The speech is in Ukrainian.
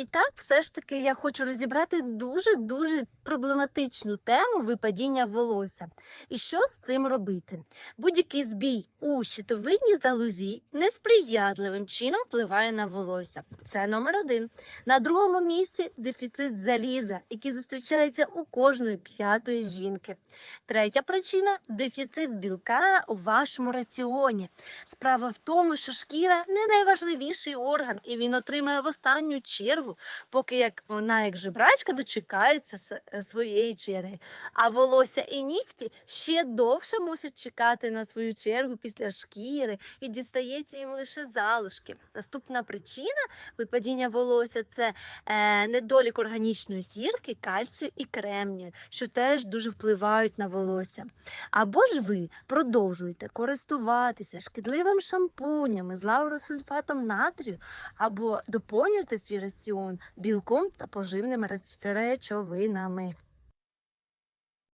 І так, все ж таки, я хочу розібрати дуже-дуже проблематичну тему випадіння волосся. І що з цим робити? Будь-який збій у щитовидній залозі несприятливим чином впливає на волосся. Це номер один. На другому місці дефіцит заліза, який зустрічається у кожної п'ятої жінки. Третя причина дефіцит білка у вашому раціоні. Справа в тому, що шкіра не найважливіший орган, і він отримає в останню чергу, поки як вона, як жебрачка, дочекається е, своєї черги. А волосся і нігті ще довше мусять чекати на свою чергу після шкіри і дістається їм лише залишки. Наступна причина випадіння волосся це е, недолік органічної сірки, кальцію і кремнію, що теж дуже впливають на волосся. Або ж ви продовжуєте користуватися шкідливим шампунями з лауросульфатом натрію, або доповнюєте свій раціон білком та поживними речовинами.